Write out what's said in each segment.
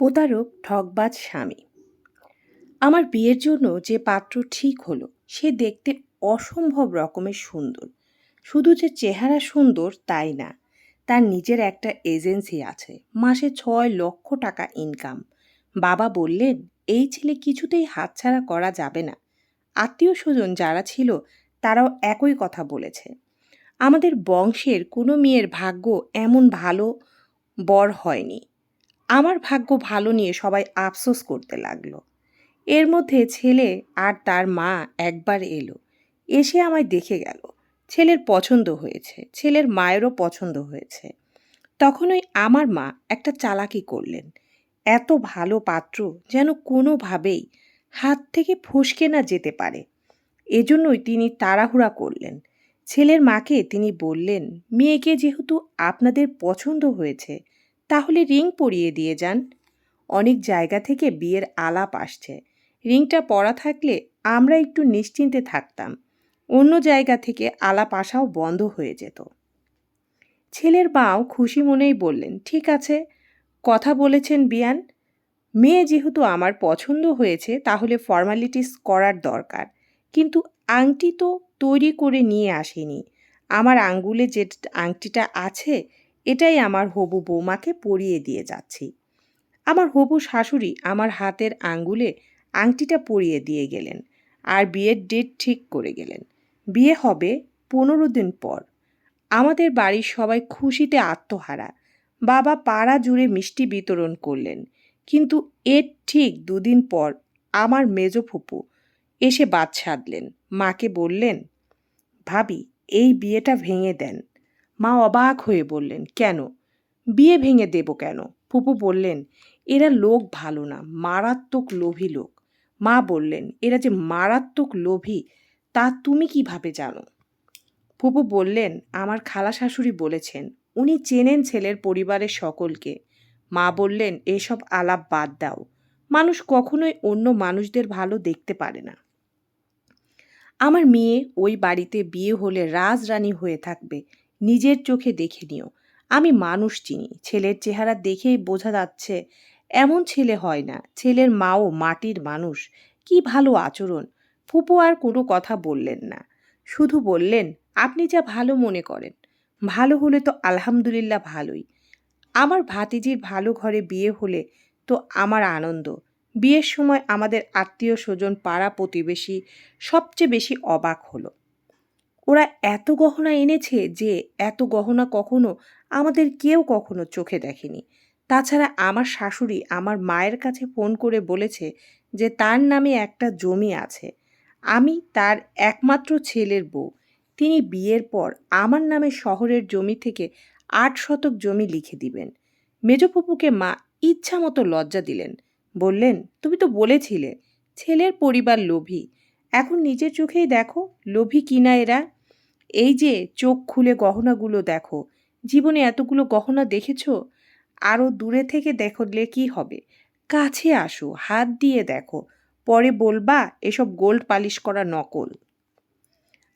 প্রতারক ঠকবাজ স্বামী। আমার বিয়ের জন্য যে পাত্র ঠিক হলো, সে দেখতে অসম্ভব রকমের সুন্দর। শুধু যে চেহারা সুন্দর তাই না, তার নিজের একটা এজেন্সি আছে, মাসে ছয় লক্ষ টাকা ইনকাম বাবা বললেন, এই ছেলে কিছুতেই হাতছাড়া করা যাবে না। আত্মীয় স্বজন যারা ছিল, তারাও একই কথা বলেছে। আমাদের বংশের কোনো মেয়ের ভাগ্য এমন ভালো বর হয়নি। আমার ভাগ্য ভালো নিয়ে সবাই আফসোস করতে লাগল। এর মধ্যে ছেলে আর তার মা একবার এলো। এসে আমায় দেখে গেল। ছেলের পছন্দ হয়েছে। ছেলের মায়েরও পছন্দ হয়েছে। তখনই আমার মা একটা চালাকি করলেন। এত ভালো পাত্র যেন কোনোভাবেই হাত থেকে ফসকে না যেতে পারে। এজন্যই তিনি তাড়াহুড়া করলেন। ছেলের মাকে তিনি বললেন, মেয়েকে যেহেতু আপনাদের পছন্দ হয়েছে তাহলে রিং পরিয়ে দিয়ে যান। অনেক জায়গা থেকে বিয়ের আলাপ আসছে। রিংটা পরা থাকলে আমরা একটু নিশ্চিন্তে থাকতাম। অন্য জায়গা থেকে আলাপ আসাও বন্ধ হয়ে যেত। ছেলের বাও খুশি মনেই বললেন, ঠিক আছে, কথা বলেছেন বিয়ান। মেয়ে যেহেতু আমার পছন্দ হয়েছে, তাহলে ফর্মালিটিস করার দরকার। কিন্তু আংটি তো তৈরি করে নিয়ে আসেনি। আমার আঙ্গুলে যে আংটিটা আছে এটাই আমার হবু বৌমাকে পরিয়ে দিয়ে যাচ্ছি। আমার হবু শাশুড়ি আমার হাতের আঙ্গুলে আংটিটা পরিয়ে দিয়ে গেলেন আর বিয়ের ডেট ঠিক করে গেলেন। বিয়ে হবে পনেরো দিন পর। আমাদের বাড়ির সবাই খুশিতে আত্মহারা। বাবা পাড়া জুড়ে মিষ্টি বিতরণ করলেন। কিন্তু এর ঠিক দুদিন পর আমার মেজ ফুপু এসে বাদ সাধলেন। মাকে বললেন, ভাবি, এই বিয়েটা ভেঙে দেন। মা অবাক হয়ে বললেন, কেন? বিয়ে ভেঙে দেব কেন? ফুপু বললেন, এরা লোক ভালো না, মারাত্মক লোভী লোক। মা বললেন, এরা যে মারাত্মক লোভী, তা তুমি কীভাবে জানো? ফুপু বললেন, আমার খালা শাশুড়ি বলেছেন, উনি চেনেন ছেলের পরিবারের সকলকে। মা বললেন, এসব আলাপ বাদ দাও, মানুষ কখনোই অন্য মানুষদের ভালো দেখতে পারে না। আমার মেয়ে ওই বাড়িতে বিয়ে হলে রাজরানী হয়ে থাকবে নিজের চোখে দেখে নিও। আমি মানুষ চিনি ছেলের চেহারা দেখেই বোঝা যাচ্ছে, এমন ছেলে হয় না। ছেলের মাও মাটির মানুষ। কি ভালো আচরণ। ফুপু আর কোনো কথা বললেন না। শুধু বললেন, আপনি যা ভালো মনে করেন। ভালো হলে তো আলহামদুলিল্লাহ ভালোই। আমার ভাতিজির ভালো ঘরে বিয়ে হলে তো আমার আনন্দ। বিয়ের সময় আমাদের আত্মীয় স্বজন পাড়া প্রতিবেশী সবচেয়ে বেশি অবাক হলো। ওরা এত গহনা এনেছে যে এত গহনা কখনো আমাদের কেউ কখনো চোখে দেখেনি। তাছাড়া আমার শাশুড়ি আমার মায়ের কাছে ফোন করে বলেছে যে তার নামে একটা জমি আছে। আমি তার একমাত্র ছেলের বউ। তিনি বিয়ের পর আমার নামে শহরের জমি থেকে আট শতক জমি লিখে দিবেন। মেজপুপুকে মা ইচ্ছা মতো লজ্জা দিলেন। বললেন, তুমি তো বলেছিলে, ছেলের পরিবার লোভী। এখন নিজের চোখেই দেখো লোভী কিনা এরা? এই যে চোখ খুলে গহনাগুলো দেখো, জীবনে এতগুলো গহনা দেখেছ? আরও দূরে থেকে দেখলে কি হবে? কাছে আসো, হাত দিয়ে দেখো, পরে বলবা, এসব গোল্ড পালিশ করা নকল।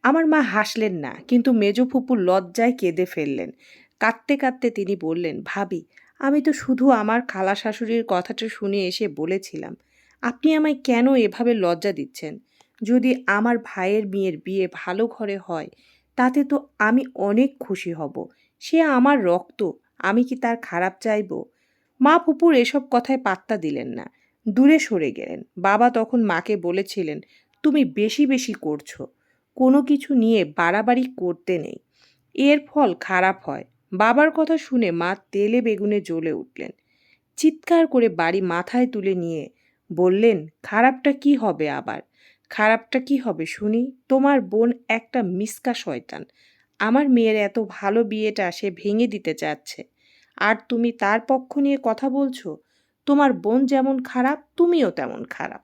আমার মা হাসলেন না, কিন্তু মেজ ফুপুর লজ্জায় কেঁদে ফেললেন। কাঁদতে কাঁদতে তিনি বললেন, ভাবি, আমি তো শুধু আমার খালা শাশুড়ির কথাটা শুনে এসে বলেছিলাম। আপনি আমায় কেন এভাবে লজ্জা দিচ্ছেন? যদি আমার ভাইয়ের মেয়ের বিয়ে ভালো ঘরে হয় তাতে তো আমি অনেক খুশি হব। সে আমার রক্ত, আমি কি তার খারাপ চাইব? মা ফুপুর এসব কথায় পাত্তা দিলেন না। দূরে সরে গেলেন। বাবা তখন মাকে বলেছিলেন, তুমি বেশি বেশি করছ। কোনো কিছু নিয়ে বাড়াবাড়ি করতে নেই। এর ফল খারাপ হয়। বাবার কথা শুনে মা তেলে বেগুনে জ্বলে উঠলেন। চিৎকার করে বাড়ি মাথায় তুলে নিয়ে বললেন, খারাপটা কি হবে আবার? খারাপটা কি হবে শুনি? তোমার বোন একটা মিসকা শয়তান। আমার মেয়ের এত ভালো বিয়েটা সে ভেঙে দিতে চাচ্ছে। আর তুমি তার পক্ষ নিয়ে কথা বলছো? তোমার বোন যেমন খারাপ, তুমিও তেমন খারাপ।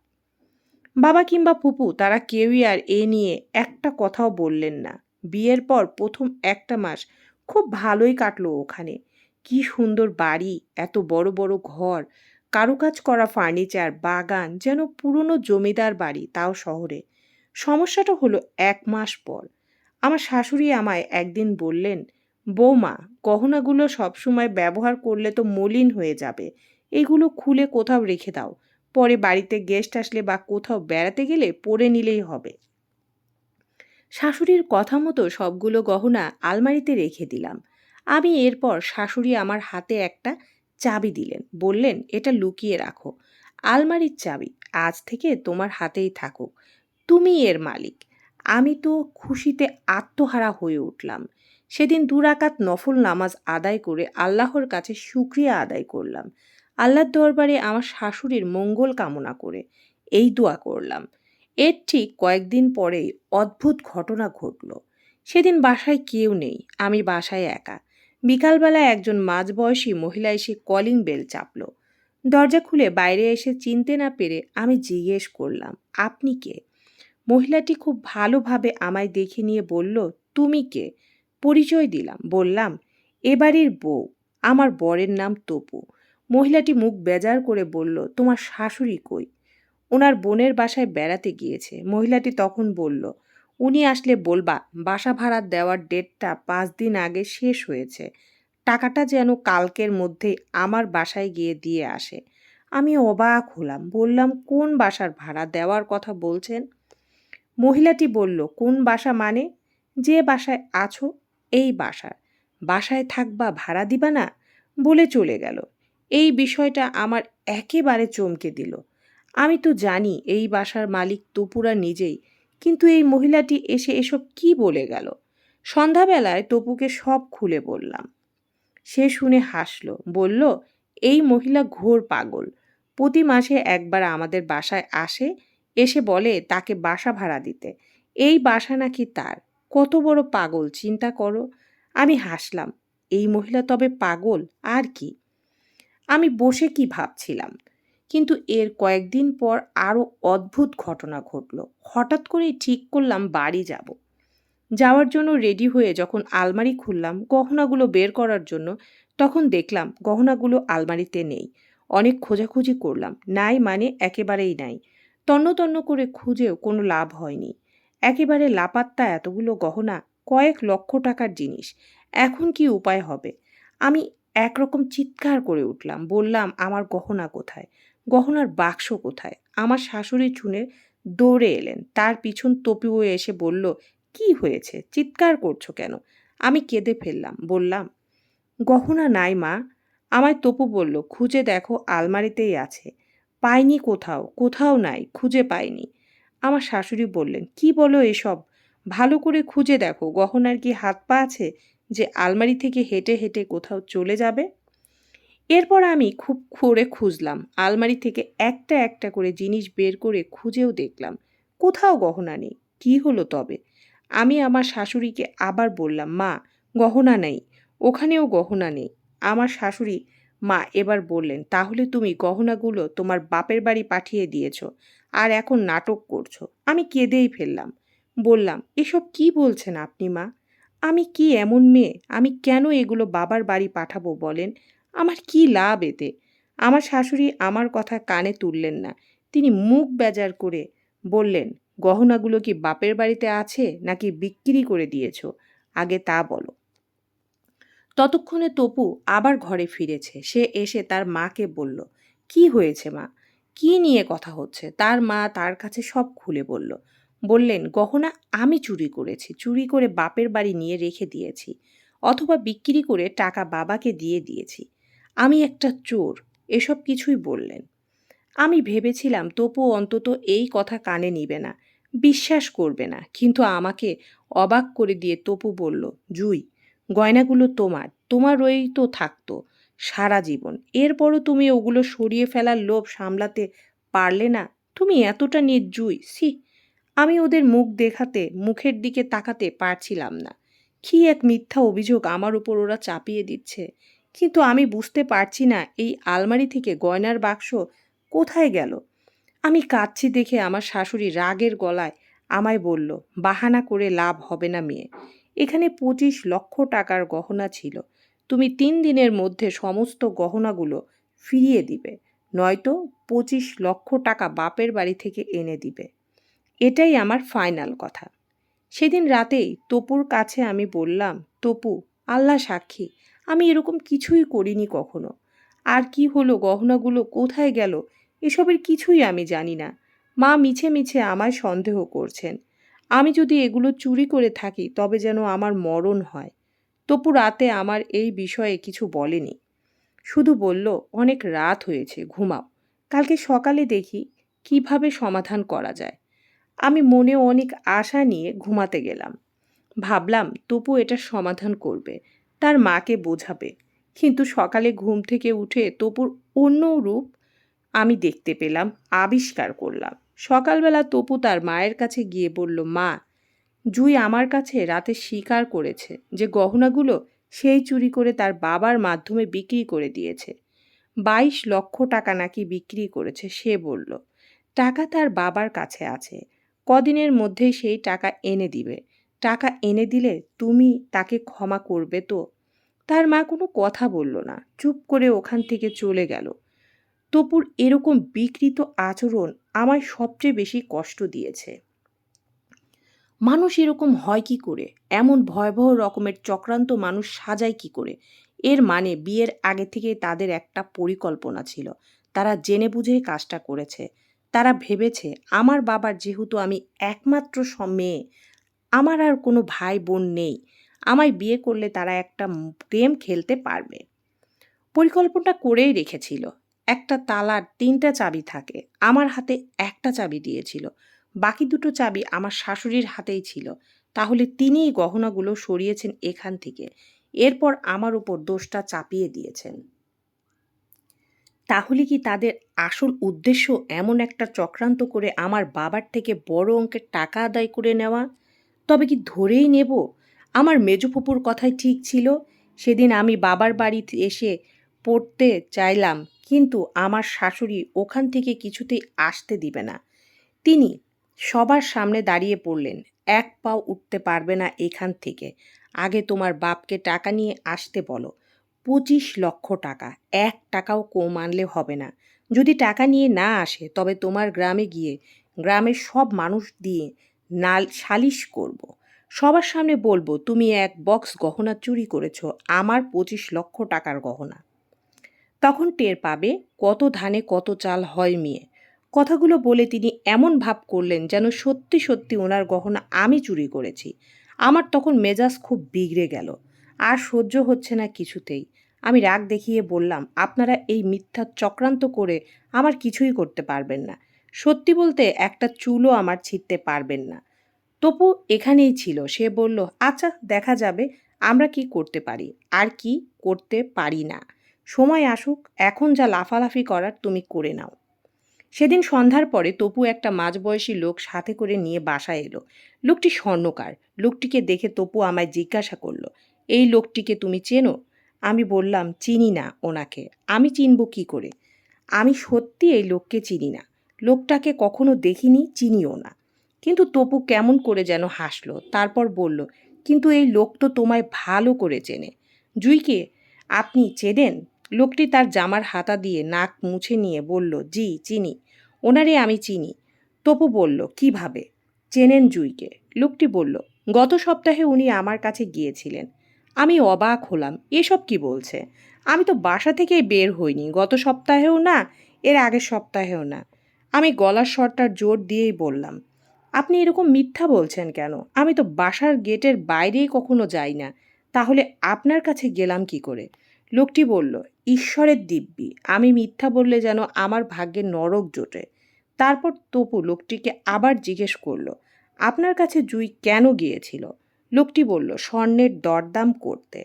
বাবা কিংবা পুপু তারা কেউই আর এ নিয়ে একটা কথাও বললেন না। বিয়ের পর প্রথম একটা মাস খুব ভালোই কাটলো ওখানে। কি সুন্দর বাড়ি, এত বড় বড় ঘর কারুকাজ করা ফার্নিচার বাগান যেন পুরনো জমিদার বাড়ি, তাও শহরে। সমস্যাটা হলো এক মাস পর। আমার শাশুড়ি আমায় একদিন বললেন, বৌমা, গহনাগুলো সবসময় ব্যবহার করলে তো মলিন হয়ে যাবে। এগুলো খুলে কোথাও রেখে দাও। পরে বাড়িতে গেস্ট আসলে বা কোথাও বেড়াতে গেলে পরে নিলেই হবে। শাশুড়ির কথা মতো সবগুলো গহনা আলমারিতে রেখে দিলাম। আমি এরপর শাশুড়ি আমার হাতে একটা চাবি দিলেন। বললেন, এটা লুকিয়ে রাখো। আলমারির চাবি আজ থেকে তোমার হাতেই থাকুক। তুমি এর মালিক। আমি তো খুশিতে আত্মহারা হয়ে উঠলাম। সেদিন দুরাকাত নফল নামাজ আদায় করে আল্লাহর কাছে শুক্রিয়া আদায় করলাম। আল্লাহর দরবারে আমার শাশুড়ির মঙ্গল কামনা করে এই দোয়া করলাম। এর ঠিক কয়েকদিন পরেই অদ্ভুত ঘটনা ঘটল। সেদিন বাসায় কেউ নেই। আমি বাসায় একা। বিকালবেলা একজন মাঝবয়সী মহিলা এসে কলিং বেল চাপল। দরজা খুলে বাইরে এসে চিনতে না পেরে আমি জিজ্ঞেস করলাম, আপনি কে? মহিলাটি খুব ভালোভাবে আমায় দেখে নিয়ে বলল, তুমি কে? পরিচয় দিলাম, বললাম এবাড়ির বউ, আমার বরের নাম তপু। মহিলাটি মুখ বেজার করে বলল, তোমার শাশুড়ি কই? ওনার বোনের বাসায় বেড়াতে গিয়েছে। মহিলাটি তখন বলল উনি আসলে বলবা, বাসা ভাড়া দেওয়ার ডেটটা পাঁচ দিন আগে শেষ হয়েছে। টাকাটা যেন কালকের মধ্যেই আমার বাসায় গিয়ে দিয়ে আসে। আমি অবাক হলাম, বললাম, কোন বাসার ভাড়া দেওয়ার কথা বলছেন? মহিলাটি বলল, কোন বাসা মানে? যে বাসায় আছো, এই বাসার। বাসায় থাকবা, ভাড়া দিবা না? বলে চলে গেল। এই বিষয়টা আমার একেবারে চমকে দিল। আমি তো জানি এই বাসার মালিক তপুরা নিজেই। কিন্তু এই মহিলাটি এসে এসব কি বলে গেল? সন্ধ্যাবেলায় তপুকে সব খুলে বললাম। সে শুনে হাসল, বলল, এই মহিলা ঘোর পাগল। প্রতি মাসে একবার আমাদের বাসায় আসে, এসে বলে তাকে বাসা ভাড়া দিতে। এই বাসা নাকি তার। কত বড় পাগল, চিন্তা করো। আমি হাসলাম, এই মহিলা তবে পাগল, আর কি? আমি বসে কি ভাবছিলাম? কিন্তু এর কয়েকদিন পর আরও অদ্ভুত ঘটনা ঘটল। হঠাৎ করেই ঠিক করলাম বাড়ি যাব। যাওয়ার জন্য রেডি হয়ে যখন আলমারি খুললাম, গহনাগুলো বের করার জন্য, তখন দেখলাম গহনাগুলো আলমারিতে নেই। অনেক খোঁজাখুঁজি করলাম। নাই মানে একেবারেই নাই। তন্ন তন্ন করে খুঁজেও কোনো লাভ হয়নি। একেবারে লাপাত্তা এতগুলো গহনা, কয়েক লক্ষ টাকার জিনিস। এখন কি উপায় হবে? আমি একরকম চিৎকার করে উঠলাম, বললাম, আমার গহনা কোথায়? গহনার বাক্স কোথায়? আমার শাশুড়ি চুনে দৌড়ে এলেন। তার পিছন তপিও এসে বলল, কি হয়েছে? চিৎকার করছ কেন? আমি কেঁদে ফেললাম। বললাম, গহনা নাই মা। আমায় তপু বলল, খুঁজে দেখো, আলমারিতেই আছে। পাইনি কোথাও? কোথাও নাই, খুঁজে পাইনি। আমার শাশুড়ি বললেন, কি বলো এসব? ভালো করে খুঁজে দেখো। গহনার কি হাত পা আছে যে আলমারি থেকে হেঁটে হেঁটে কোথাও চলে যাবে? এরপর আমি খুব করে খুঁজলাম। আলমারি থেকে একটা একটা করে জিনিস বের করে খুঁজেও দেখলাম। কোথাও গহনা নেই। কি হলো তবে? আমি আমার শাশুড়িকে আবার বললাম, মা, গহনা নেই। ওখানেও গহনা নেই। আমার শাশুড়ি, মা, এবার বললেন, তাহলে তুমি গহনাগুলো তোমার বাপের বাড়ি পাঠিয়ে দিয়েছ আর এখন নাটক করছ। আমি কেঁদেই ফেললাম। বললাম, এসব কি বলছেন আপনি, মা? আমি কি এমন মেয়ে? আমি কেন এগুলো বাবার বাড়ি পাঠাবো বলেন? আমার কি লাভ এতে? আমার শাশুড়ি আমার কথা কানে তুললেন না। তিনি মুখ বেজার করে বললেন, গহনাগুলো কি বাপের বাড়িতে আছে নাকি বিক্রি করে দিয়েছ? আগে তা বলো। ততক্ষণে তপু আবার ঘরে ফিরেছে। সে এসে তার মাকে বলল, কি হয়েছে মা? কি নিয়ে কথা হচ্ছে? তার মা তার কাছে সব খুলে বলল, বললেন, গহনা আমি চুরি করেছি। চুরি করে বাপের বাড়ি নিয়ে রেখে দিয়েছি। অথবা বিক্রি করে টাকা বাবাকে দিয়ে দিয়েছি। আমি একটা চোর, এসব কিছুই বললেন। আমি ভেবেছিলাম তপু অন্তত এই কথা কানে নিবে না, বিশ্বাস করবে না, কিন্তু আমাকে অবাক করে দিয়ে তপু বলল, জুই, গয়নাগুলো তোমার তোমার ওই তো থাকতো, সারা জীবন। এরপরও তুমি ওগুলো সরিয়ে ফেলার লোভ সামলাতে পারলে না? তুমি এতটা নির্জুই সি আমি ওদের মুখ দেখাতে, মুখের দিকে তাকাতে পারছিলাম না। কি এক মিথ্যা অভিযোগ আমার উপর ওরা চাপিয়ে দিচ্ছে? কিন্তু আমি বুঝতে পারছি না এই আলমারি থেকে গয়নার বাক্স কোথায় গেল। আমি কাঁদছি দেখে আমার শাশুড়ি রাগের গলায় আমায় বলল, বাহানা করে লাভ হবে না মেয়ে। এখানে পঁচিশ লক্ষ টাকার গহনা ছিল। তুমি তিন দিনের মধ্যে সমস্ত গহনাগুলো ফিরিয়ে দিবে। নয়তো পঁচিশ লক্ষ টাকা বাপের বাড়ি থেকে এনে দিবে। এটাই আমার ফাইনাল কথা। সেদিন রাতেই তপুর কাছে আমি বললাম, তপু, আল্লাহ সাক্ষী। আমি এরকম কিছুই করিনি কখনো। আর কি হলো, গহনাগুলো কোথায় গেল, এসবের কিছুই আমি জানি না। মা মিছে মিছে আমায় সন্দেহ করছেন। আমি যদি এগুলো চুরি করে থাকি, তবে যেন আমার মরণ হয়। তপু রাতে আমার এই বিষয়ে কিছু বলেনি। শুধু বলল, অনেক রাত হয়েছে, ঘুমাও। কালকে সকালে দেখি কীভাবে সমাধান করা যায়। আমি মনে অনেক আশা নিয়ে ঘুমাতে গেলাম। ভাবলাম, তপু এটা সমাধান করবে। তার মাকে বোঝাবে। কিন্তু সকালে ঘুম থেকে উঠে তপুর অন্য রূপ আমি দেখতে পেলাম, আবিষ্কার করলাম। সকালবেলা তপু তার মায়ের কাছে গিয়ে বলল, মা, জুই আমার কাছে রাতে স্বীকার করেছে যে গহনাগুলো সেই চুরি করে তার বাবার মাধ্যমে বিক্রি করে দিয়েছে। বাইশ লক্ষ টাকা নাকি বিক্রি করেছে, সে বলল। টাকা তার বাবার কাছে আছে। কদিনের মধ্যেই সেই টাকা এনে দিবে। টাকা এনে দিলে তুমি তাকে ক্ষমা করবে তো? তার মা কোনো কথা বলল না। চুপ করে ওখান থেকে চলে গেল। তপুর এরকম বিকৃত আচরণ আমায় সবচেয়ে বেশি কষ্ট দিয়েছে। মানুষ এরকম হয় কি করে? এমন ভয়াবহ রকমের চক্রান্ত মানুষ সাজায় কি করে? এর মানে বিয়ের আগে থেকে তাদের একটা পরিকল্পনা ছিল। তারা জেনে বুঝে কাজটা করেছে। তারা ভেবেছে, আমার বাবার যেহেতু আমি একমাত্র মেয়ে আমার আর কোনো ভাই বোন নেই। আমায় বিয়ে করলে তারা একটা গেম খেলতে পারবে। পরিকল্পনা করেই রেখেছিল। একটা তালার তিনটা চাবি থাকে। আমার হাতে একটা চাবি দিয়েছিল। বাকি দুটো চাবি আমার শাশুড়ির হাতেই ছিল। তাহলে তিনিই গহনাগুলো সরিয়েছেন এখান থেকে। এরপর আমার উপর দোষটা চাপিয়ে দিয়েছেন। তাহলে কি তাদের আসল উদ্দেশ্য এমন একটা চক্রান্ত করে আমার বাবার থেকে বড় অঙ্কের টাকা আদায় করে নেওয়া? তবে কি ধরেই নেব? আমার মেজফুপুর কথাই ঠিক ছিল। সেদিন আমি বাবার বাড়ি এসে পড়তে চাইলাম, কিন্তু আমার শাশুড়ি ওখান থেকে কিছুতেই আসতে দিবে না। তিনি সবার সামনে দাঁড়িয়ে পড়লেন, এক পাও উঠতে পারবে না এখান থেকে। আগে তোমার বাপকে টাকা নিয়ে আসতে বলো, পঁচিশ লক্ষ টাকা, এক টাকাও কম আনলে হবে না। যদি টাকা নিয়ে না আসে, তবে তোমার গ্রামে গিয়ে, গ্রামের সব মানুষ দিয়ে নাল সালিশ করব। সবার সামনে বলব, তুমি এক বক্স গহনা চুরি করেছ, আমার পঁচিশ লক্ষ টাকার গহনা। তখন টের পাবে, কত ধানে কত চাল হয় মেয়ে। কথাগুলো বলে তিনি এমন ভাব করলেন যেন সত্যি সত্যি ওনার গহনা আমি চুরি করেছি। আমার তখন মেজাজ খুব বিগড়ে গেল। আর সহ্য হচ্ছে না কিছুতেই। আমি রাগ দেখিয়ে বললাম, আপনারা এই মিথ্যা চক্রান্ত করে আমার কিছুই করতে পারবেন না। সত্যি বলতে একটা চুলও আমার ছিঁড়তে পারবেন না। তপু এখানেই ছিল, সে বলল আচ্ছা দেখা যাবে, আমরা কি করতে পারি? আর কি করতে পারি না? সময় আসুক, এখন যা লাফালাফি করার তুমি করে নাও। সেদিন সন্ধ্যার পরে তপু একটা মাঝবয়সী লোক সাথে করে নিয়ে বাসায় এলো। লোকটি স্বর্ণকার। লোকটিকে দেখে তপু আমায় জিজ্ঞাসা করল, এই লোকটিকে তুমি চেনো? আমি বললাম, চিনি না ওনাকে। আমি চিনব কি করে? আমি সত্যি এই লোককে চিনি না। লোকটাকে কখনো দেখিনি, চিনিও না। কিন্তু তপু কেমন করে যেন হাসলো, তারপর বলল, কিন্তু এই লোক তো তোমায় ভালো করে চেনে। জুইকে আপনি চেনেন? লোকটি তার জামার হাতা দিয়ে নাক মুছে নিয়ে বলল, জি, চিনি। ওনারে আমি চিনি। তপু বলল, কীভাবে? চেনেন জুইকে লোকটি বলল, গত সপ্তাহে উনি আমার কাছে গিয়েছিলেন। আমি অবাক হলাম, এসব কি বলছে? আমি তো বাসা থেকেই বের হইনি, গত সপ্তাহেও না, এর আগের সপ্তাহেও না। আমি গলার স্বরটার জোর দিয়েই বললাম, আপনি এরকম মিথ্যা বলছেন কেন? আমি তো বাসার গেটের বাইরেই কখনো যাই না। তাহলে আপনার কাছে গেলাম কি করে? লোকটি বলল, ঈশ্বরের দিব্যি, আমি মিথ্যা বললে যেন আমার ভাগ্যে নরক জোটে। তারপর তপু লোকটিকে আবার জিজ্ঞেস করল, আপনার কাছে জুই কেন গিয়েছিল? লোকটি বলল, স্বর্ণের দরদাম করতে।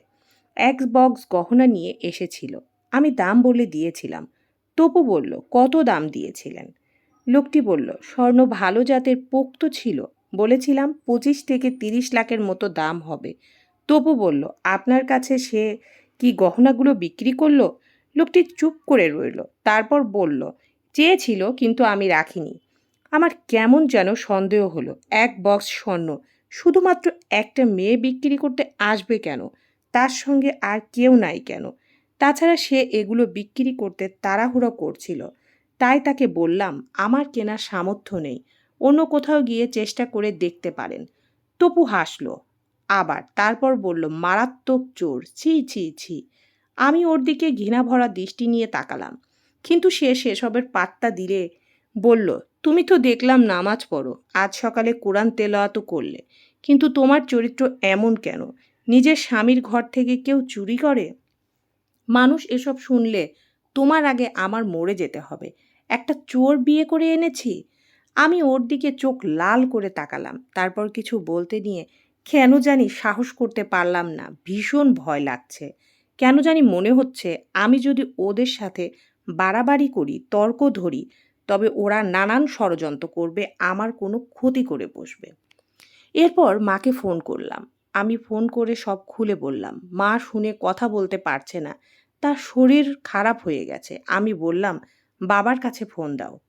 এক বক্স গহনা নিয়ে এসেছিল। আমি দাম বলে দিয়েছিলাম। তপু বলল, কত দাম দিয়েছিলেন? লোকটি বলল, স্বর্ণ ভালো জাতের পোক্ত ছিল। বলেছিলাম পঁচিশ থেকে তিরিশ লাখের মতো দাম হবে। তবু বলল, আপনার কাছে সে কি গহনাগুলো বিক্রি করল? লোকটি চুপ করে রইল, তারপর বলল, চেয়েছিল কিন্তু আমি রাখিনি। আমার কেমন যেন সন্দেহ হলো, এক বক্স স্বর্ণ। শুধুমাত্র একটা মেয়ে বিক্রি করতে আসবে কেন? তার সঙ্গে আর কেউ নাই কেন? তাছাড়া সে এগুলো বিক্রি করতে তাড়াহুড়ো করছিল। তাই তাকে বললাম, আমার কেনার সামর্থ্য নেই। অন্য কোথাও গিয়ে চেষ্টা করে দেখতে পারেন। তপু হাসলো। আবার তারপর বলল, মারাত্মক চোর। ছি ছি ছি। আমি ওর দিকে ঘৃণা ভরা দৃষ্টি নিয়ে তাকালাম। কিন্তু সে সেসবের পাত্তা দিলে বলল, তুমি তো দেখলাম নামাজ পড়ো। আজ সকালে কোরআন তেলাওয়াতও করলে। কিন্তু তোমার চরিত্র এমন কেন? নিজের স্বামীর ঘর থেকে কেউ চুরি করে? মানুষ এসব শুনলে, তোমার আগে আমার মরে যেতে হবে। একটা চোর বিয়ে করে এনেছি। আমি ওর দিকে চোখ লাল করে তাকালাম। তারপর কিছু বলতে নিয়ে কেন জানি সাহস করতে পারলাম না, ভীষণ ভয় লাগছে। কেন জানি মনে হচ্ছে আমি যদি ওদের সাথে বাড়াবাড়ি করি, তর্ক ধরি, তবে ওরা নানান ষড়যন্ত্র করবে, আমার কোনো ক্ষতি করে বসবে। এরপর মাকে ফোন করলাম। আমি ফোন করে সব খুলে বললাম, মা শুনে কথা বলতে পারছে না। তার শরীর খারাপ হয়ে গেছে। আমি বললাম বাবার কাছে ফোন দাও।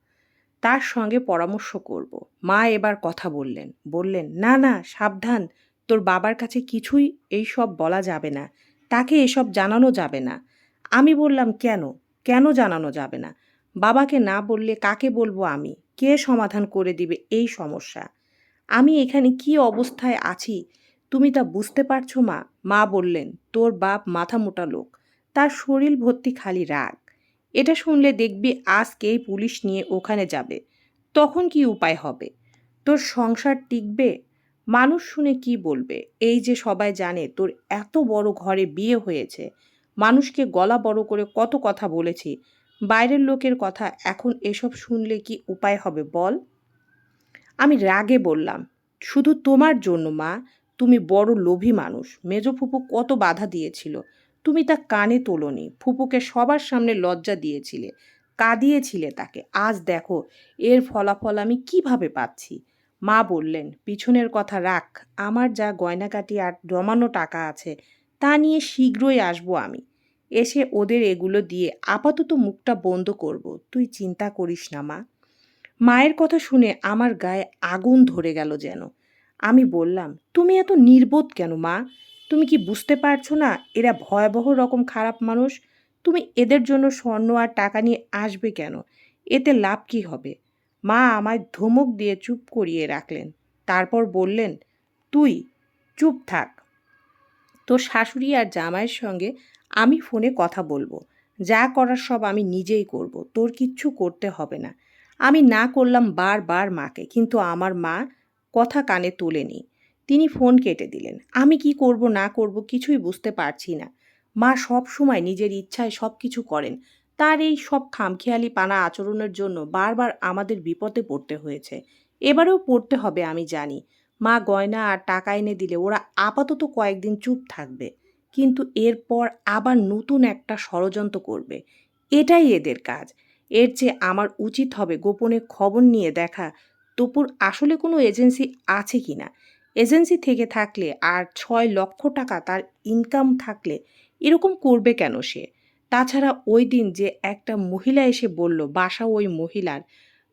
তার সঙ্গে পরামর্শ করব। মা এবার কথা বললেন। বললেন, না না, সাবধান। তোর বাবার কাছে কিছুই এই সব বলা যাবে না। তাকে এসব জানানো যাবে না। আমি বললাম, কেন? কেন জানানো যাবে না? বাবাকে না বললে কাকে বলব আমি? কে সমাধান করে দিবে এই সমস্যা? আমি এখানে কি অবস্থায় আছি? তুমি তা বুঝতে পারছ মা? মা বললেন, তোর বাপ মাথা মোটা লোক। তার শরীর ভর্তি খালি রাগ। এটা শুনলে দেখবি আজকেই পুলিশ নিয়ে ওখানে যাবে। তখন কি উপায় হবে? তোর সংসার টিকবে? মানুষ শুনে কি বলবে? এই যে সবাই জানে তোর এত বড় ঘরে বিয়ে হয়েছে। মানুষকে গলা বড় করে কত কথা বলেছি। বাইরের লোকের কথা এখন এসব শুনলে কি উপায় হবে বল? আমি রাগে বললাম, শুধু তোমার জন্য মা, তুমি বড় লোভী মানুষ। মেজ ফুপু কত বাধা দিয়েছিল। তুমি তা কানে তোলনি। ফুপুকে সবার সামনে লজ্জা দিয়েছিলে, কাঁদিয়েছিলে তাকে। আজ দেখো, এর ফলাফল আমি কীভাবে পাচ্ছি? মা বললেন, পিছনের কথা রাখ, আমার যা গয়নাকাটি আর জমানো টাকা আছে, তা নিয়ে শীঘ্রই আসব আমি। এসে ওদের এগুলো দিয়ে আপাতত মুখটা বন্ধ করব। তুই চিন্তা করিস না, মা। মায়ের কথা শুনে আমার গায়ে আগুন ধরে গেল যেন। আমি বললাম, তুমি এত নির্বোধ কেন, মা? তুমি কি বুঝতে পারছ না এরা ভয়াবহ রকম খারাপ মানুষ? তুমি এদের জন্য স্বর্ণ আর টাকা নিয়ে আসবে কেন? এতে লাভ কি হবে? মা আমায় ধমক দিয়ে চুপ করিয়ে রাখলেন। তারপর বললেন, তুই, চুপ থাক। তোর শাশুড়ি আর জামাইয়ের সঙ্গে আমি ফোনে কথা বলব। যা করার সব আমি নিজেই করব। তোর কিচ্ছু করতে হবে না। আমি না করলাম বারবার মাকে, কিন্তু আমার মা কথা কানে তোলেনি। তিনি ফোন কেটে দিলেন। আমি কি করব, না করব কিছুই বুঝতে পারছি না। মা সব সময় নিজের ইচ্ছায় সব কিছু করেন। তার এই সব খামখেয়ালি পানা আচরণের জন্য বারবার আমাদের বিপদে পড়তে হয়েছে। এবারেও পড়তে হবে, আমি জানি। মা গয়না আর টাকা এনে দিলে ওরা আপাতত কয়েকদিন চুপ থাকবে। কিন্তু এরপর আবার নতুন একটা ষড়যন্ত্র করবে। এটাই এদের কাজ। এর চেয়ে আমার উচিত হবে গোপনে খবর নিয়ে দেখা তপুর আসলে কোনো এজেন্সি আছে কি না এজেন্সি থেকে থাকলে আর ছয় লক্ষ টাকা তার ইনকাম থাকলে এরকম করবে কেন সে? তাছাড়া ওই দিন যে একটা মহিলা এসে বলল, বাসা ওই মহিলার,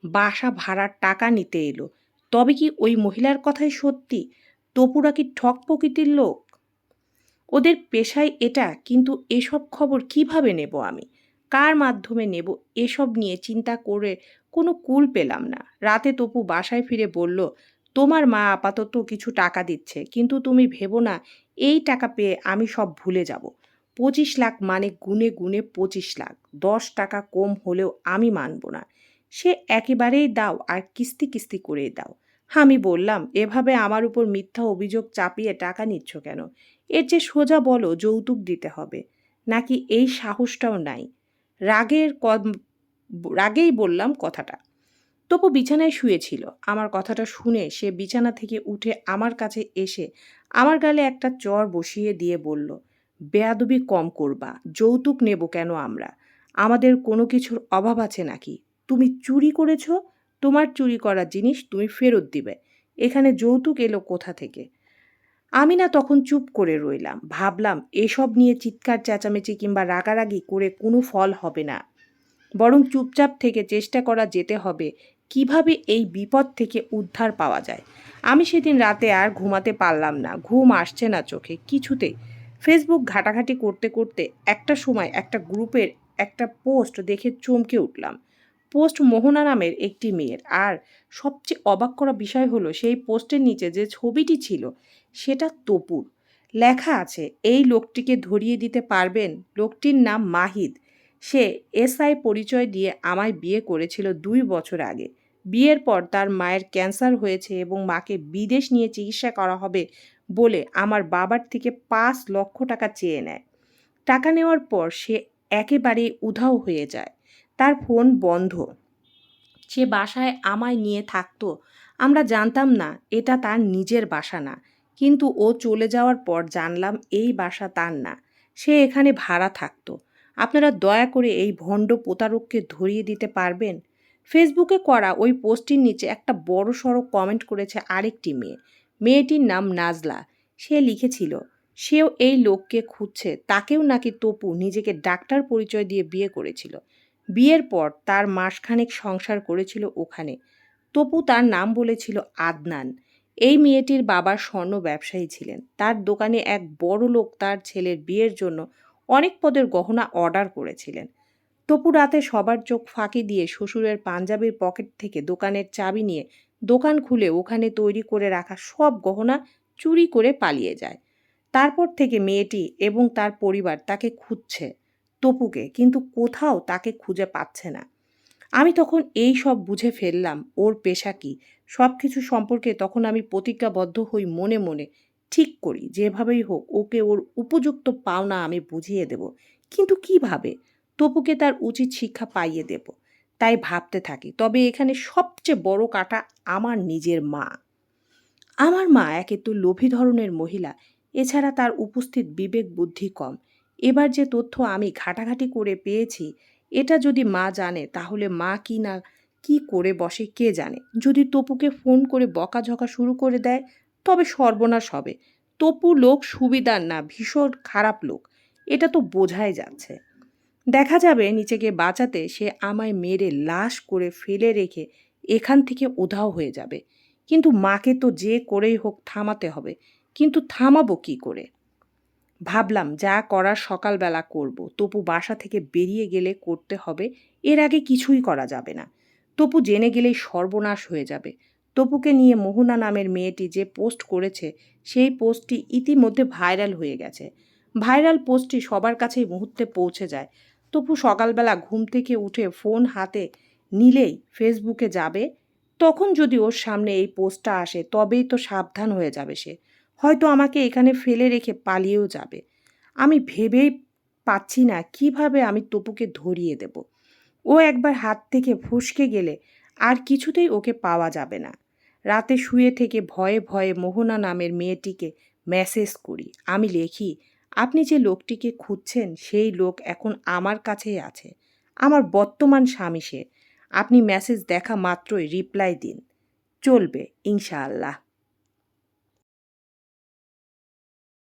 বাসা ভাড়ার টাকা নিতে এলো। তবে কি ওই মহিলার কথাই সত্যি? তপুরা কি ঠক প্রকৃতির লোক? ওদের পেশায় এটা, কিন্তু এসব খবর কীভাবে নেব আমি? কার মাধ্যমে নেব এসব নিয়ে চিন্তা করে কোনো কুল পেলাম না। রাতে তপু বাসায় ফিরে বলল তোমার মা আপাতত কিছু টাকা দিচ্ছে, কিন্তু তুমি ভেবো না, এই টাকা পেয়ে আমি সব ভুলে যাব। পঁচিশ লাখ মানে গুনে গুনে পঁচিশ লাখ, দশ টাকা কম হলেও আমি মানব না। সে একেবারেই দাও আর কিস্তি কিস্তি করেই দাও। আমি বললাম, এভাবে আমার উপর মিথ্যা অভিযোগ চাপিয়ে টাকা নিচ্ছ কেন? এর যে সোজা বলো, যৌতুক দিতে হবে নাকি এই সাহসটাও নাই। রাগের রাগেই বললাম কথাটা। তপু বিছানায় শুয়েছিল। আমার কথাটা শুনে সে বিছানা থেকে উঠে আমার কাছে এসে আমার গালে একটা চর বসিয়ে দিয়ে বলল, বেয়াদবি কম করবা, যৌতুক নেব কেন আমরা? আমাদের কোনো কিছুর অভাব আছে নাকি? তুমি চুরি করেছ, তোমার চুরি করা জিনিস তুমি ফেরত দিবে। এখানে যৌতুক এলো কোথা থেকে? আমি না তখন চুপ করে রইলাম। ভাবলাম, এসব নিয়ে চিৎকার, চেঁচামেচি কিংবা রাগারাগি করে কোনো ফল হবে না। বরং চুপচাপ থেকে চেষ্টা করা যেতে হবে, কীভাবে এই বিপদ থেকে উদ্ধার পাওয়া যায়। আমি সেদিন রাতে আর ঘুমাতে পারলাম না, ঘুম আসছে না চোখে কিছুতেই ফেসবুক ঘাটাঘাটি করতে করতে একটা সময় একটা গ্রুপের একটা পোস্ট দেখে চমকে উঠলাম। পোস্ট মোহনা নামের একটি মেয়ের, আর সবচেয়ে অবাক করা বিষয় হলো সেই পোস্টের নিচে যে ছবিটি ছিল, সেটা তপুর। লেখা আছে, এই লোকটিকে ধরিয়ে দিতে পারবেন? লোকটির নাম মাহিদ। সে এসআই পরিচয় দিয়ে আমায় বিয়ে করেছিল দুই বছর আগে। বিয়ের পর তার মায়ের ক্যান্সার হয়েছে এবং মাকে বিদেশ নিয়ে চিকিৎসা করা হবে বলে আমার বাবার থেকে পাঁচ লক্ষ টাকা চেয়ে নেয়। টাকা নেওয়ার পর সে একেবারে উধাও হয়ে যায়। তার ফোন বন্ধ। সে বাসায় আমায় নিয়ে থাকতো। আমরা জানতাম না, এটা তার নিজের বাসা না। কিন্তু ও চলে যাওয়ার পর জানলাম এই বাসা তার না। সে এখানে ভাড়া থাকতো। আপনারা দয়া করে এই ভণ্ড প্রতারককে ধরিয়ে দিতে পারবেন? ফেসবুকে করা ওই পোস্টটির নিচে একটা বড় সড়ো কমেন্ট করেছে আরেকটি মেয়ে। মেয়েটির নাম নাজলা। সে লিখেছিল, সেও এই লোককে খুঁজছে। তাকেও নাকি তপু নিজেকে ডাক্তার পরিচয় দিয়ে বিয়ে করেছিল। বিয়ের পর তার মাসখানেক সংসার করেছিল ওখানে। তপু তার নাম বলেছিল আদনান। এই মেয়েটির বাবা স্বর্ণ ব্যবসায়ী ছিলেন। তার দোকানে এক বড় লোক তার ছেলের বিয়ের জন্য অনেক পদের গহনা অর্ডার করেছিলেন। তপু রাতে সবার চোখ ফাঁকি দিয়ে শ্বশুরের পাঞ্জাবির পকেট থেকে দোকানের চাবি নিয়ে দোকান খুলে ওখানে তৈরি করে রাখা সব গহনা চুরি করে পালিয়ে যায়। তারপর থেকে মেয়েটি এবং তার পরিবার তাকে খুঁজছে তপুকে, কিন্তু কোথাও তাকে খুঁজে পাচ্ছে না। আমি তখন এই সব বুঝে ফেললাম, ওর পেশা কি? সব কিছু সম্পর্কে তখন আমি প্রতিজ্ঞাবদ্ধ হই মনে মনে ঠিক করি, যেভাবেই হোক, ওকে ওর উপযুক্ত পাওনা আমি বুঝিয়ে দেব। কিন্তু কীভাবে? তপুকে তার উচিত শিক্ষা পাইয়ে দেব। তাই ভাবতে থাকি, তবে এখানে সবচেয়ে বড় কাটা আমার নিজের মা। আমার মা একে তো লোভী ধরনের মহিলা, এছাড়া তার উপস্থিত বিবেক বুদ্ধি কম। এবার যে তথ্য আমি ঘাটাঘাটি করে পেয়েছি, এটা যদি মা জানে, তাহলে মা কি না, কি করে বসে কে জানে? যদি তপুকে ফোন করে বকাঝকা শুরু করে দেয় তবে সর্বনাশ হবে। তপু লোক সুবিধার না, ভীষণ খারাপ লোক। এটা তো বোঝাই যাচ্ছে। দেখা যাবে নিচেকে বাঁচাতে সে আমায় মেরে লাশ করে ফেলে রেখে এখান থেকে উধাও হয়ে যাবে। কিন্তু মাকে তো যে করেই হোক থামাতে হবে। কিন্তু থামাবো কি করে? ভাবলাম, যা করার সকালবেলা করব। তপু বাসা থেকে বেরিয়ে গেলে করতে হবে। এর আগে কিছুই করা যাবে না। তপু জেনে গেলেই সর্বনাশ হয়ে যাবে। তপুকে নিয়ে মোহনা নামের মেয়েটি যে পোস্ট করেছে, সেই পোস্টটি ইতিমধ্যে ভাইরাল হয়ে গেছে। ভাইরাল পোস্টটি সবার কাছেই মুহূর্তে পৌঁছে যায়। তপু সকালবেলা ঘুম থেকে উঠে ফোন হাতে নিলেই ফেসবুকে যাবে। তখন যদি ওর সামনে এই পোস্টটা আসে, তবেই তো সাবধান হয়ে যাবে সে। হয়তো আমাকে এখানে ফেলে রেখে পালিয়েও যাবে। আমি ভেবেই পাচ্ছি না কীভাবে আমি তপুকে ধরিয়ে দেব। ও একবার হাত থেকে ফুসকে গেলে আর কিছুতেই ওকে পাওয়া যাবে না। রাতে শুয়ে থেকে ভয়ে ভয়ে মোহনা নামের মেয়েটিকে মেসেজ করি। আমি লিখি, আপনি যে লোকটিকে খুঁজছেন, সেই লোক এখন আমার কাছেই আছে। আমার বর্তমান স্বামী সে। আপনি মেসেজ দেখা মাত্রই রিপ্লাই দিন। চলবে, ইনশাআল্লাহ।